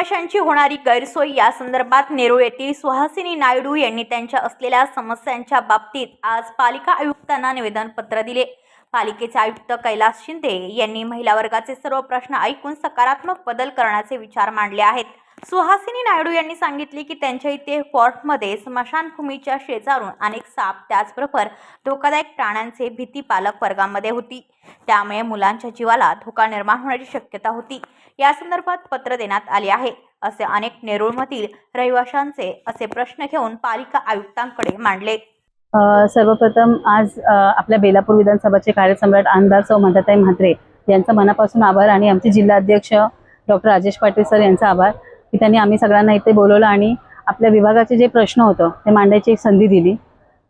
प्रवाशांची होणारी गैरसोय या संदर्भात नेरूळ येथील सुहासिनी नायडू यांनी त्यांच्या असलेल्या समस्यांच्या बाबतीत आज पालिका आयुक्तांना निवेदनपत्र दिले. पालिकेचे आयुक्त कैलास शिंदे यांनी महिला वर्गाचे सर्व प्रश्न ऐकून सकारात्मक बदल करण्याचे विचार मांडले आहेत. सुहासिनी नायडू यांनी सांगितले की त्यांच्या इथे फॉर्टमध्ये स्मशानभूमीच्या शेजारून अनेक साप त्याचबरोबर धोकादायक प्राण्यांचे भीती पालक वर्गामध्ये होती. त्यामुळे मुलांच्या जीवाला धोका निर्माण होण्याची शक्यता होती. या संदर्भात पत्र देण्यात आले आहे. असे अनेक नेरूळमधील रहिवाशांचे असे प्रश्न घेऊन पालिका आयुक्तांकडे मांडले. सर्वप्रथम आज आपल्या बेलापूर विधानसभाचे कार्यसम्राट आमदार सौ मंदाताई म्हात्रे यांचा मनापासून आभार आणि आमचे जिल्हा अध्यक्ष डॉक्टर राजेश पाटील सर यांचा आभार की त्यांनी आम्ही सगळ्यांना इथे बोलवलं आणि आपल्या विभागाचे जे प्रश्न होतं ते मांडायची एक संधी दिली.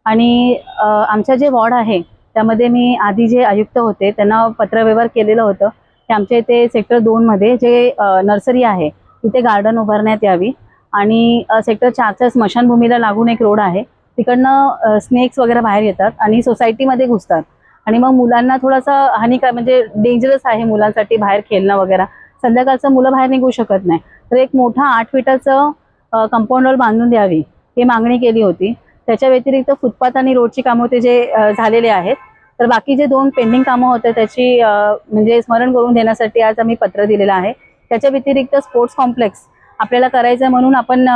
आणि आमचा आमच्या जे वॉर्ड आहे त्यामध्ये मी आधी जे आयुक्त होते त्यांना पत्रव्यवहार केलेलं होतं की आमच्या इथे सेक्टर दोनमध्ये जे नर्सरी आहे तिथे गार्डन उभारण्यात यावी. आणि सेक्टर चारच्या स्मशानभूमीला लागून एक रोड आहे तिकडनं स्नेक्स वगैरे बाहेर येतात आणि सोसायटीमध्ये घुसतात. आणि मग मुलांना थोडासा हानिकार म्हणजे डेंजरस आहे मुलांसाठी बाहेर खेळणं वगैरे. संध्याकाळचं मुलं बाहेर निघू शकत नाही. तर एक मोठा आठ फिटाचं कंपाऊंड वॉल बांधून द्यावी ही मागणी केली होती. त्याच्या व्यतिरिक्त फुटपाथ आणि रोडची कामं ते जे झालेले आहेत. तर बाकी जे दोन पेंडिंग कामं होते त्याची म्हणजे स्मरण करून देण्यासाठी आज आम्ही पत्र दिलेलं आहे. त्याच्या व्यतिरिक्त स्पोर्ट्स कॉम्प्लेक्स आपल्याला करायचं आहे म्हणून आपण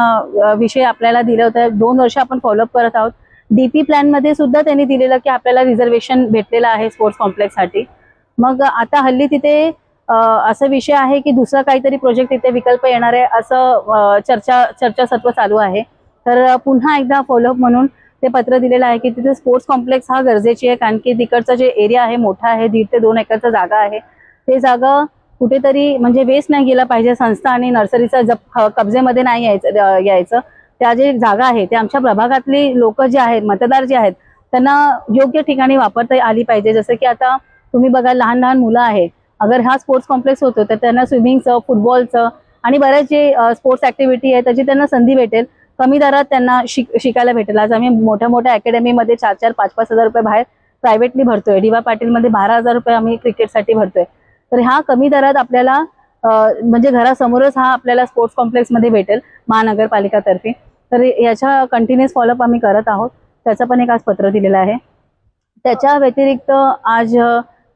विषय आपल्याला दिला होता. दोन वर्ष आपण फॉलोअप करत आहोत. डीपी प्लॅनमध्ये सुद्धा त्यांनी दिलेलं की आपल्याला रिझर्वेशन भेटलेलं आहे स्पोर्ट्स कॉम्प्लेक्ससाठी मग आता हल्ली तिथे असा विषय आहे की दुसरा काहीतरी प्रोजेक्ट तिथे विकल्प येणार आहे असं चर्चा चर्चासत्व चालू आहे. तर पुन्हा एकदा फॉलोअप म्हणून ते पत्र दिलेलं आहे की तिथे स्पोर्ट्स कॉम्प्लेक्स हा गरजेची आहे. कारण की तिकडचा जे एरिया आहे मोठा आहे दीड ते दोन एकरचा जागा आहे. ते जागा कुठेतरी म्हणजे वेस्ट नाही गेला पाहिजे संस्था आणि नर्सरीचा जप कब्जेमध्ये नाही यायचं यायचं. त्या जे जागा आहे ते आमच्या प्रभागातली लोक जे आहेत मतदार जे आहेत त्यांना योग्य ठिकाणी वापरता आली पाहिजे. जसं की आता तुम्ही बघा लहान लहान मुलं आहे अगर हा स्पोर्ट्स कॉम्प्लेक्स होतो तर त्यांना स्विमिंगचं फुटबॉलचं आणि बऱ्याच जे स्पोर्ट्स ऍक्टिव्हिटी आहे त्याची त्यांना संधी भेटेल. कमी दरात त्यांना शिक शिकायला भेटेल. आज आम्ही मोठ्या मोठ्या अकॅडमीमध्ये चार चार पाच पाच हजार रुपये बाहेर प्रायव्हेटली भरतोय. डी वाय पाटीलमध्ये बारा हजार रुपये आम्ही क्रिकेटसाठी भरतोय. तर ह्या कमी दरात आपल्याला म्हणजे घरासमोरच हा आपल्याला स्पोर्ट्स कॉम्प्लेक्समध्ये भेटेल महानगरपालिकातर्फे. तर याच्या कंटिन्युअस फॉलोअप आम्ही करत आहोत. त्याचं पण एक आज पत्र दिलेलं आहे. त्याच्या व्यतिरिक्त आज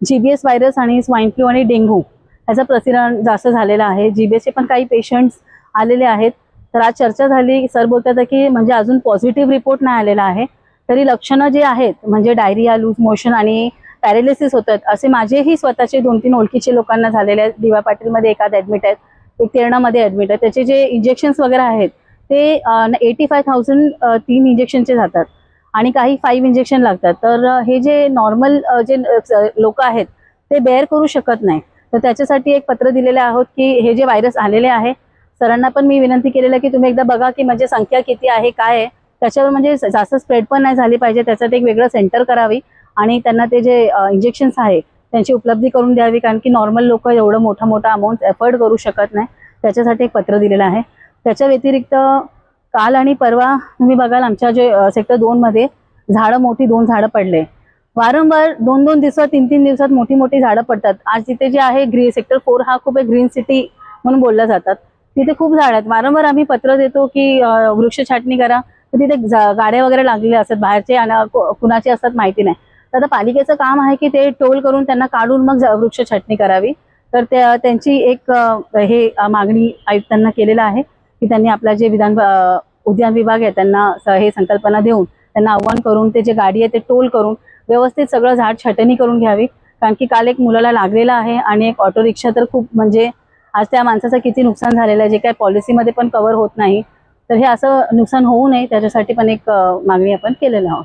जीबीएस व्हायरस आणि स्वाईन फ्लू आणि डेंग्यू याचं प्रसिरण जास्त झालेलं आहे. जीबीएसचे पण काही पेशंट्स आलेले आहेत. तर आज चर्चा झाली. सर बोलतात की म्हणजे अजून पॉझिटिव्ह रिपोर्ट नाही आलेला आहे. तरी लक्षणं जे आहेत म्हणजे डायरिया लूज मोशन आणि पॅरेलिसिस होतात. असे माझेही स्वतःचे दोन तीन ओळखीचे लोकांना झालेले आहेत. दिवा पाटीलमध्ये एकात ॲडमिट आहेत. एक तेरणामध्ये ॲडमिट आहेत. त्याचे जे इंजेक्शन्स वगैरे आहेत ते एटी फाय थाउजंड तीन इंजेक्शनचे जातात. आणि काही फाईव्ह इंजेक्शन लागतात. तर हे जे नॉर्मल जे लोक आहेत ते बेअर करू शकत नाही. तर त्याच्यासाठी एक पत्र दिलेले आहोत की हे जे व्हायरस आलेले आहे सरांना पण मी विनंती केलेलं आहे की तुम्ही एकदा बघा की म्हणजे संख्या किती आहे काय आहे. त्याच्यावर म्हणजे जास्त स्प्रेड पण नाही झाली पाहिजे. त्याच्यात एक वेगळं सेंटर करावी. आणि त्यांना ते जे इंजेक्शन्स आहे त्यांची उपलब्धी करून द्यावी कारण की नॉर्मल लोक एवढं मोठा मोठा अमाऊंट एफर्ड करू शकत नाही. त्याच्यासाठी एक पत्र दिलेलं आहे. त्याच्या व्यतिरिक्त काल आणि परवा तुम्ही बघाल आमच्या जे सेक्टर दोनमध्ये झाडं मोठी दोन झाडं पडले. वारंवार दोन दोन दिवसात तीन तीन दिवसात मोठी मोठी झाडं पडतात. आज तिथे जे आहे ग्रीन सेक्टर फोर हा खूप एक ग्रीन सिटी म्हणून बोलल्या जातात. तिथे खूप झाड आहेत. वारंवार आम्ही पत्र देतो की वृक्ष छाटणी करा. तर तिथे गाड्या वगैरे लागलेल्या असतात. बाहेरचे आणि कुणाचे असतात माहिती नाही. तर आता पालिकेचं काम आहे की ते टोल करून त्यांना काढून मग वृक्ष छाटणी करावी. तर त्या त्यांची एक हे मागणी आयुक्तांना केलेलं आहे की त्यांनी आपला जे विधान उद्यान विभाग आहे त्यांना हे संकल्पना देऊन त्यांना आव्हान करून ते जे गाडी आहे ते टोल करून व्यवस्थित सगळं झाड छटणी करून घ्यावी. कारण की काल एक मुलाला लागलेला आहे आणि एक ऑटो रिक्षा तर खूप म्हणजे आज त्या माणसाचं किती नुकसान झालेलं आहे. जे काय पॉलिसीमध्ये पण कव्हर होत नाही. तर हे असं नुकसान होऊ नये. त्याच्यासाठी पण एक मागणी आपण केलेलं आहोत.